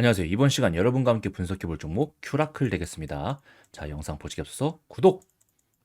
안녕하세요. 이번 시간 여러분과 함께 분석해 볼 종목 큐라클 되겠습니다. 자, 영상 보시기 앞서서 구독,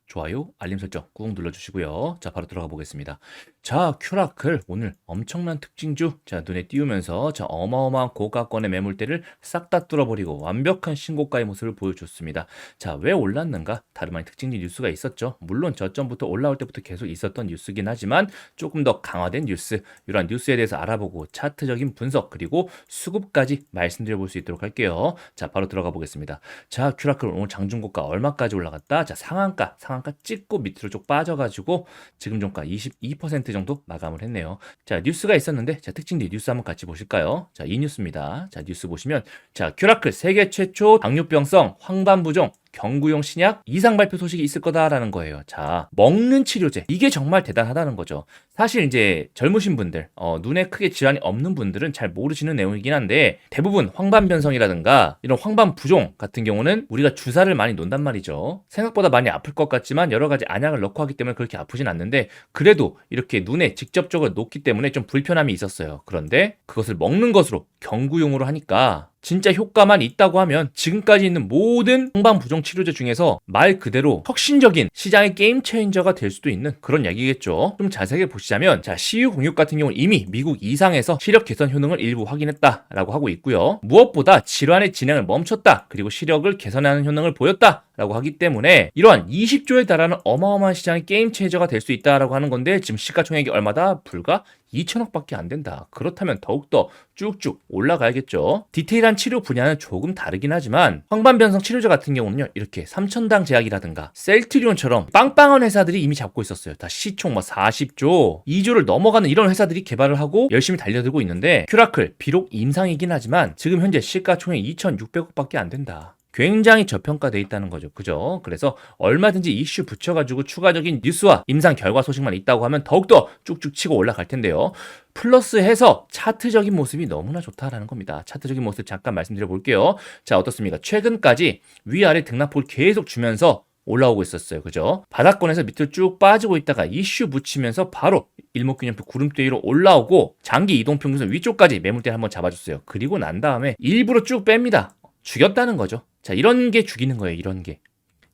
좋아요, 알림 설정 꾹 눌러주시고요. 자, 바로 들어가 보겠습니다. 자, 큐라클 오늘 엄청난 특징주 자 눈에 띄우면서 자 어마어마한 고가권의 매물대를 싹 다 뚫어버리고 완벽한 신고가의 모습을 보여줬습니다. 자, 왜 올랐는가? 다름 아닌 특징지 뉴스가 있었죠. 물론 저점부터 올라올 때부터 계속 있었던 뉴스긴 하지만 조금 더 강화된 뉴스, 이러한 뉴스에 대해서 알아보고 차트적인 분석 그리고 수급까지 말씀드려 볼 수 있도록 할게요. 자, 바로 들어가 보겠습니다. 자, 큐라클 오늘 장중고가 얼마까지 올라갔다? 자, 상한가, 상한가 찍고 밑으로 쭉 빠져가지고 지금 종가 22% 정도 마감을 했네요. 자, 뉴스가 있었는데, 자, 특징들 뉴스 한번 같이 보실까요? 자, 이 뉴스입니다. 자, 뉴스 보시면, 자, 큐라클 세계 최초 당뇨병성 황반부종 경구용 신약 이상 발표 소식이 있을 거다라는 거예요. 자, 먹는 치료제. 이게 정말 대단하다는 거죠. 사실 이제 젊으신 분들, 어, 눈에 크게 질환이 없는 분들은 잘 모르시는 내용이긴 한데 대부분 황반 변성이라든가 이런 황반 부종 같은 경우는 우리가 주사를 많이 놓는단 말이죠. 생각보다 많이 아플 것 같지만 여러 가지 안약을 넣고 하기 때문에 그렇게 아프진 않는데 그래도 이렇게 눈에 직접적으로 놓기 때문에 좀 불편함이 있었어요. 그런데 그것을 먹는 것으로 경구용으로 하니까 진짜 효과만 있다고 하면 지금까지 있는 모든 홍반부종 치료제 중에서 말 그대로 혁신적인 시장의 게임 체인저가 될 수도 있는 그런 이야기겠죠. 좀 자세하게 보시자면 자 CU06 같은 경우는 이미 미국 이상에서 시력 개선 효능을 일부 확인했다라고 하고 있고요. 무엇보다 질환의 진행을 멈췄다 그리고 시력을 개선하는 효능을 보였다. 라고 하기 때문에 이러한 20조에 달하는 어마어마한 시장의 게임 체인저가 될 수 있다라고 하는 건데 지금 시가총액이 얼마다? 불과 2천억밖에 안 된다. 그렇다면 더욱더 쭉쭉 올라가야겠죠. 디테일한 치료 분야는 조금 다르긴 하지만 황반변성 치료제 같은 경우는요. 이렇게 3천당 제약이라든가 셀트리온처럼 빵빵한 회사들이 이미 잡고 있었어요. 다 시총 뭐 40조, 2조를 넘어가는 이런 회사들이 개발을 하고 열심히 달려들고 있는데 큐라클 비록 임상이긴 하지만 지금 현재 시가총액 2,600억밖에 안 된다. 굉장히 저평가돼 있다는 거죠. 그죠? 그래서 얼마든지 이슈 붙여가지고 추가적인 뉴스와 임상 결과 소식만 있다고 하면 더욱더 쭉쭉 치고 올라갈 텐데요. 플러스 해서 차트적인 모습이 너무나 좋다라는 겁니다. 차트적인 모습 잠깐 말씀드려 볼게요. 자, 어떻습니까? 최근까지 위아래 등락폭을 계속 주면서 올라오고 있었어요. 그죠? 바닥권에서 밑으로 쭉 빠지고 있다가 이슈 붙이면서 바로 일목균형표 구름대 위로 올라오고 장기 이동평균선 위쪽까지 매물대 한번 잡아줬어요. 그리고 난 다음에 일부러 쭉 뺍니다. 죽였다는 거죠. 자, 이런 게 죽이는 거예요. 이런 게.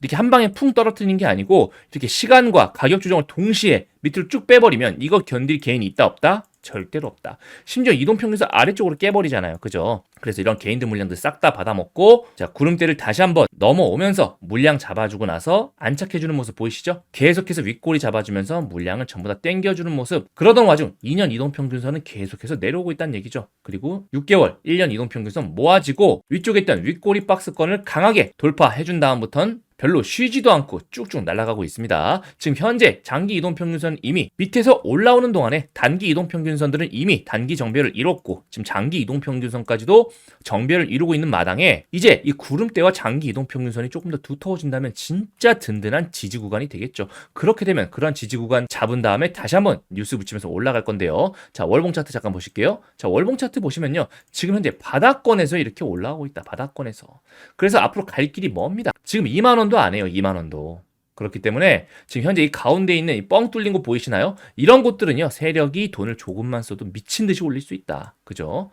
이렇게 한 방에 풍 떨어뜨리는 게 아니고 이렇게 시간과 가격 조정을 동시에 밑으로 쭉 빼버리면 이거 견딜 개인이 있다 없다? 절대로 없다. 심지어 이동평균선 아래쪽으로 깨버리잖아요. 그죠? 그래서 이런 개인들 물량들 싹 다 받아먹고 자 구름대를 다시 한번 넘어오면서 물량 잡아주고 나서 안착해주는 모습 보이시죠? 계속해서 윗꼬리 잡아주면서 물량을 전부 다 땡겨주는 모습 그러던 와중 2년 이동평균선은 계속해서 내려오고 있다는 얘기죠. 그리고 6개월 1년 이동평균선 모아지고 위쪽에 있던 윗꼬리 박스권을 강하게 돌파해준 다음부턴 별로 쉬지도 않고 쭉쭉 날아가고 있습니다. 지금 현재 장기 이동 평균선 이미 밑에서 올라오는 동안에 단기 이동 평균선들은 이미 단기 정배를 이뤘고 지금 장기 이동 평균선까지도 정배를 이루고 있는 마당에 이제 이 구름대와 장기 이동 평균선이 조금 더 두터워진다면 진짜 든든한 지지 구간이 되겠죠. 그렇게 되면 그러한 지지 구간 잡은 다음에 다시 한번 뉴스 붙이면서 올라갈 건데요. 자 월봉 차트 잠깐 보실게요. 자 월봉 차트 보시면요. 지금 현재 바닥권에서 이렇게 올라오고 있다. 바닥권에서. 그래서 앞으로 갈 길이 멉니다. 지금 2만 원도 안 해요. 2만 원도. 그렇기 때문에 지금 현재 이 가운데 있는 이 뻥 뚫린 곳 보이시나요? 이런 곳들은요. 세력이 돈을 조금만 써도 미친 듯이 올릴 수 있다. 그죠?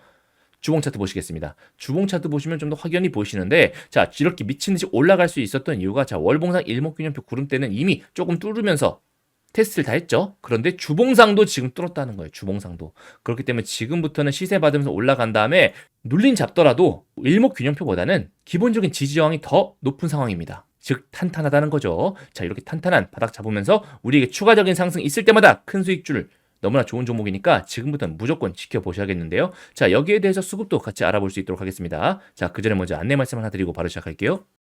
주봉 차트 보시겠습니다. 주봉 차트 보시면 좀 더 확연히 보이시는데 자 이렇게 미친 듯이 올라갈 수 있었던 이유가 자 월봉상 일목균형표 구름대는 이미 조금 뚫으면서 테스트를 다 했죠. 그런데 주봉상도 지금 뚫었다는 거예요. 주봉상도. 그렇기 때문에 지금부터는 시세 받으면서 올라간 다음에 눌린 잡더라도 일목균형표보다는 기본적인 지지 저항이 더 높은 상황입니다. 즉 탄탄하다는 거죠. 자 이렇게 탄탄한 바닥 잡으면서 우리에게 추가적인 상승 있을 때마다 큰 수익줄 너무나 좋은 종목이니까 지금부터는 무조건 지켜보셔야겠는데요. 자 여기에 대해서 수급도 같이 알아볼 수 있도록 하겠습니다. 자그 전에 먼저 안내 말씀 하나 드리고 바로 시작할게요.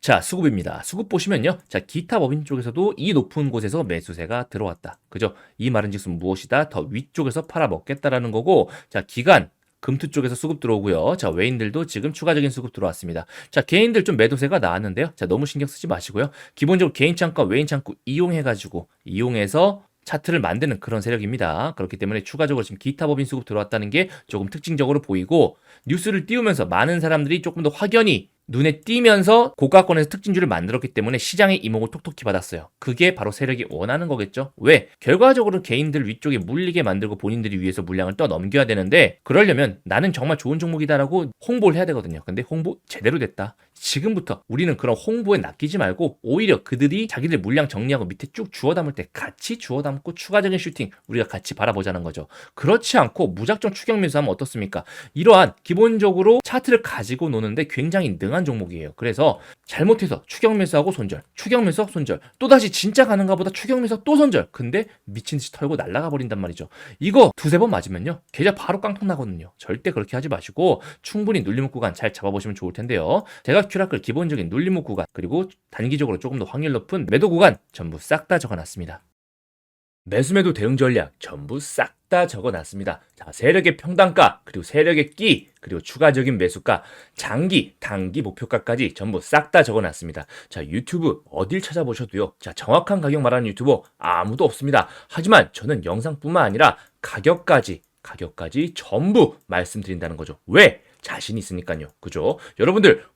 자, 수급입니다. 수급 보시면요. 자, 기타 법인 쪽에서도 이 높은 곳에서 매수세가 들어왔다. 그죠? 이 말은 즉슨 무엇이다? 더 위쪽에서 팔아먹겠다라는 거고, 자, 기간, 금투 쪽에서 수급 들어오고요. 자, 외인들도 지금 추가적인 수급 들어왔습니다. 자, 개인들 좀 매도세가 나왔는데요. 자, 너무 신경 쓰지 마시고요. 기본적으로 개인 창과 외인 창구 이용해 가지고, 이용해서 차트를 만드는 그런 세력입니다. 그렇기 때문에 추가적으로 지금 기타 법인 수급 들어왔다는 게 조금 특징적으로 보이고 뉴스를 띄우면서 많은 사람들이 조금 더 확연히 눈에 띄면서 고가권에서 특징주를 만들었기 때문에 시장의 이목을 톡톡히 받았어요. 그게 바로 세력이 원하는 거겠죠. 왜? 결과적으로 개인들 위쪽에 물리게 만들고 본인들이 위에서 물량을 떠 넘겨야 되는데 그러려면 나는 정말 좋은 종목이다라고 홍보를 해야 되거든요. 근데 홍보 제대로 됐다. 지금부터 우리는 그런 홍보에 낚이지 말고 오히려 그들이 자기들 물량 정리하고 밑에 쭉 주워 담을 때 같이 주워 담고 추가적인 슈팅 우리가 같이 바라보자는 거죠. 그렇지 않고 무작정 추격 매수하면 어떻습니까? 이러한 기본적으로 차트를 가지고 노는데 굉장히 능한 종목이에요. 그래서 잘못해서 추격 매수하고 손절, 추격 매수 손절, 또다시 진짜 가는가 보다 추격 매수 또 손절. 근데 미친 듯이 털고 날아가 버린단 말이죠. 이거 두세 번 맞으면요. 계좌 바로 깡통 나거든요. 절대 그렇게 하지 마시고 충분히 눌림목 구간 잘 잡아보시면 좋을 텐데요. 제가 큐라클 기본적인 눌림목 구간 그리고 단기적으로 조금 더 확률 높은 매도 구간 전부 싹 다 적어놨습니다. 매수매도 대응 전략 전부 싹 다 적어놨습니다. 자, 세력의 평단가, 그리고 세력의 끼, 그리고 추가적인 매수가, 장기, 단기 목표가까지 전부 싹 다 적어놨습니다. 자, 유튜브 어딜 찾아보셔도요. 자, 정확한 가격 말하는 유튜버 아무도 없습니다. 하지만 저는 영상뿐만 아니라 가격까지, 가격까지 전부 말씀드린다는 거죠. 왜? 자신 있으니까요. 그죠? 여러분들